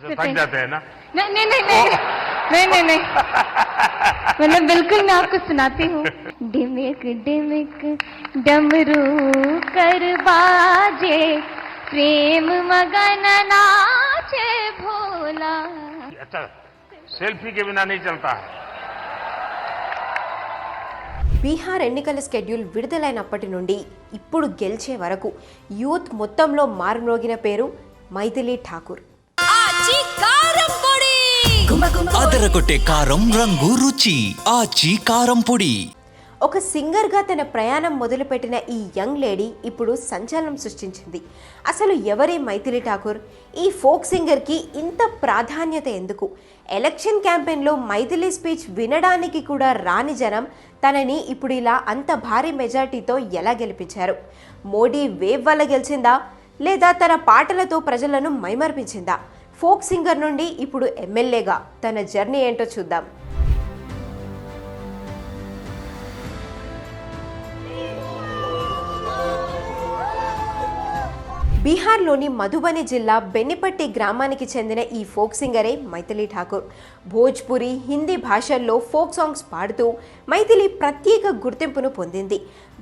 अच्छा थक जाते हैं ना नहीं नहीं नहीं नहीं नहीं नहीं नहीं मतलब बिल्कुल मैं आपको सुनाती हूँ डिमिक डिमिक डमरू कर बाजे प्रेम मगन नाचे भोला अच्छा सेल्फी के बिना नहीं चलता है బీహార్ ఎన్నికల స్కెడ్యూల్ విడుదలైనప్పటి నుండి ఇప్పుడు గెలిచే వరకు యూత్ మొత్తంలో మారుమ్రోగిన పేరు మైథిలి ఠాకూర్ ఎర్రగొట్టే కారం రంగు రుచి ఆచి కారం పొడి. ఒక సింగర్గా తన ప్రయాణం మొదలుపెట్టిన ఈ యంగ్ లేడీ ఇప్పుడు సంచలనం సృష్టించింది. అసలు ఎవరి మైథిలి ఠాకూర్? ఈ ఫోక్ సింగర్కి ఇంత ప్రాధాన్యత ఎందుకు? ఎలక్షన్ క్యాంపెయిన్లో మైథిలి స్పీచ్ వినడానికి కూడా రాని జనం తనని ఇప్పుడు ఇలా అంత భారీ మెజార్టీతో ఎలా గెలిపించారు? మోడీ వేవ్ వల్ల గెలిచిందా? లేదా తన పాటలతో ప్రజలను మైమర్పించిందా? ఫోక్ సింగర్ నుండి ఇప్పుడు ఎమ్మెల్యేగా తన జర్నీ ఏంటో చూద్దాం. బీహార్లోని మధుబని జిల్లా బెన్నిపట్టి గ్రామానికి చెందిన ఈ ఫోక్ సింగరే మైథిలి ఠాకూర్. భోజ్పురి హిందీ భాషల్లో ఫోక్ సాంగ్స్ పాడుతూ మైథిలి ప్రత్యేక గుర్తింపును పొందింది.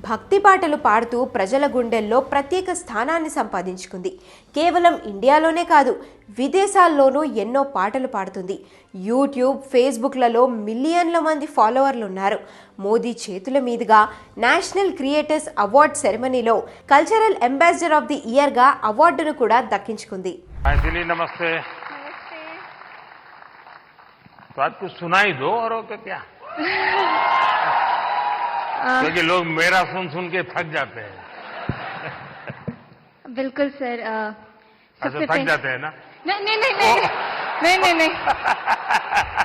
భక్తి పాటలు పాడుతూ ప్రజల గుండెల్లో ప్రత్యేక స్థానాన్ని సంపాదించుకుంది. కేవలం ఇండియాలోనే కాదు విదేశాల్లోనూ ఎన్నో పాటలు పాడుతుంది యూట్యూబ్ ఫేస్బుక్లలో మిలియన్ల మంది ఫాలోవర్లు ఉన్నారు మోదీ చేతుల మీదుగా నేషనల్ క్రియేటర్స్ అవార్డ్ సెరమనీలో కల్చరల్ అంబాసిడర్ ఆఫ్ ది ఇయర్గా అవార్డును కూడా దక్కించుకుంది मैथिली नमस्ते तो आज कुछ सुनाई दो और के क्या क्योंकि लोग मेरा सुन सुन के थक जाते हैं बिल्कुल सर अ, अच्छा सबसे थक पहले जाते हैं ना नहीं नहीं नहीं नहीं नहीं नहीं नहीं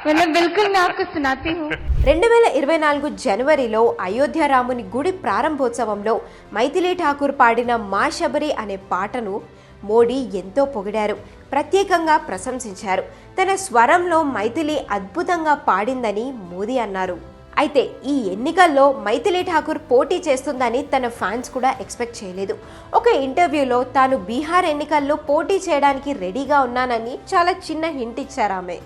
मतलब बिल्कुल मैं आपको सुनाती हूँ రెండు వేల ఇరవై నాలుగు జనవరిలో అయోధ్య రాముని గుడి ప్రారంభోత్సవంలో మైథిలి ఠాకూర్ పాడిన మా శబరి అనే పాటను మోడీ ఎంతో పొగిడారు ప్రత్యేకంగా ప్రశంసించారు తన స్వరంలో మైథిలి అద్భుతంగా పాడిందని మోదీ అన్నారు అయితే ఈ ఎన్నికల్లో మైథిలి ఠాకూర్ పోటీ చేస్తుందని తన ఫ్యాన్స్ కూడా ఎక్స్పెక్ట్ చేయలేదు. ఒక ఇంటర్వ్యూలో తాను బీహార్ ఎన్నికల్లో పోటీ చేయడానికి రెడీగా ఉన్నానని చాలా చిన్న హింట్ ఇచ్చారు ఆమె.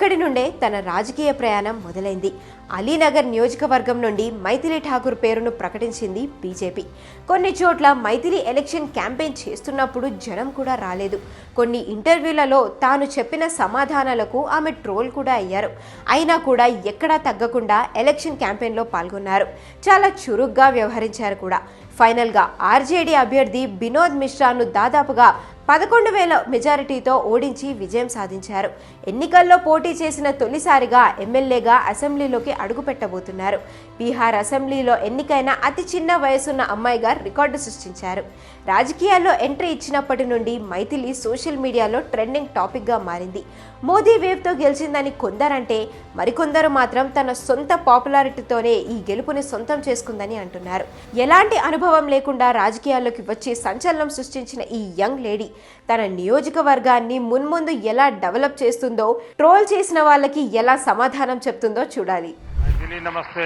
అక్కడి నుండే తన రాజకీయ ప్రయాణం మొదలైంది. అలీనగర్ నియోజకవర్గం నుండి మైథిలి ఠాకూర్ పేరును ప్రకటించింది బీజేపీ. కొన్ని చోట్ల మైథిలి ఎలక్షన్ క్యాంపెయిన్ చేస్తున్నప్పుడు జనం కూడా రాలేదు. కొన్ని ఇంటర్వ్యూలలో తాను చెప్పిన సమాధానాలకు ఆమె ట్రోల్ కూడా అయ్యారు. అయినా కూడా ఎక్కడా తగ్గకుండా ఎలక్షన్ క్యాంపెయిన్లో పాల్గొన్నారు. చాలా చురుగ్గా వ్యవహరించారు కూడా. ఫైనల్గా ఆర్జేడీ అభ్యర్థి బినోద్ మిశ్రాను దాదాపుగా పదకొండు వేల మెజారిటీతో ఓడించి విజయం సాధించారు. ఎన్నికల్లో పోటీ చేసిన తొలిసారిగా ఎమ్మెల్యేగా అసెంబ్లీలోకి అడుగుపెట్టబోతున్నారు బీహార్ అసెంబ్లీలో ఎన్నికైన అతి చిన్న వయసున్న అమ్మాయిగా రికార్డు సృష్టించారు. రాజకీయాల్లో ఎంట్రీ ఇచ్చినప్పటి నుండి మైథిలి సోషల్ మీడియాలో ట్రెండింగ్ టాపిక్గా మారింది. మోదీ వేవ్తో గెలిచిందని కొందరంటే మరికొందరు మాత్రం తన సొంత పాపులారిటీతోనే ఈ గెలుపుని సొంతం చేసుకుందని అంటున్నారు. ఎలాంటి అనుభవం లేకుండా రాజకీయాల్లోకి వచ్చి సంచలనం సృష్టించిన ఈ యంగ్ లేడీ తన నియోజకవర్గాన్ని మున్ముందు ఎలా డెవలప్ చేస్తుందో ట్రోల్ చేసిన వాళ్ళకి ఎలా సమాధానం చెప్తుందో చూడాలి मैथिली नमस्ते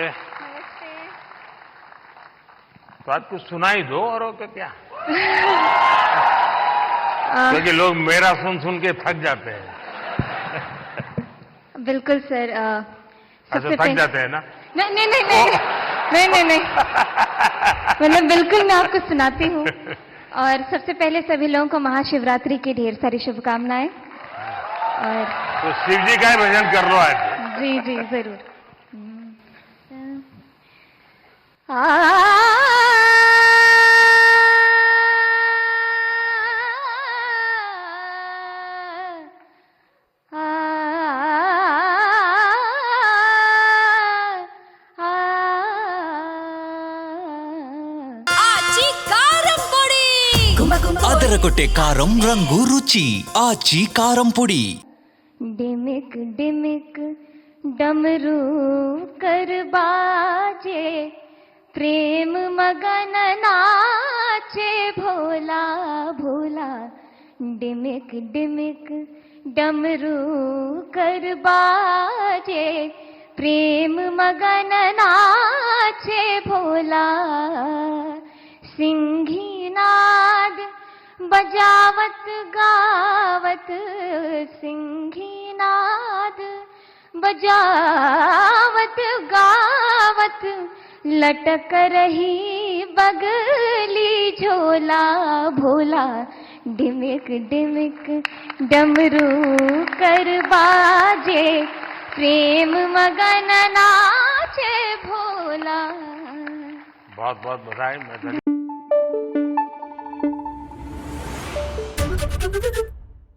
तो आज कुछ सुनाई दो और के क्या क्योंकि लोग मेरा सुन सुन के थक जाते हैं बिल्कुल सर अ, अच्छा सबसे थक पहले जाते हैं ना नहीं नहीं नहीं नहीं नहीं नहीं नहीं मतलब बिल्कुल मैं आपको सुनाती हूँ और सबसे पहले सभी लोगों को महाशिवरात्रि की ढेर सारी शुभकामनाएँ। और तो शिव जी का ही भजन कर लो आज। जी जी ज़रूर। आ అదరగొట్టే కారం రంగు రుచి ఆచి కారం పొడి डिमिक डिमिक डमरू कर बाजे प्रेम मगन नाचे भोला भोला डिमिक डिमिक डमरू कर बाजे प्रेम मगन नाचे भोला सिंही नाद बजावत गावत सिंघी नाद बजावत गावत लटक रही बगली झोला भोला, डिमिक डिमिक डमरू कर बाजे, प्रेम मगन नाचे भोला। बहुत बहुत बधाई Thank you.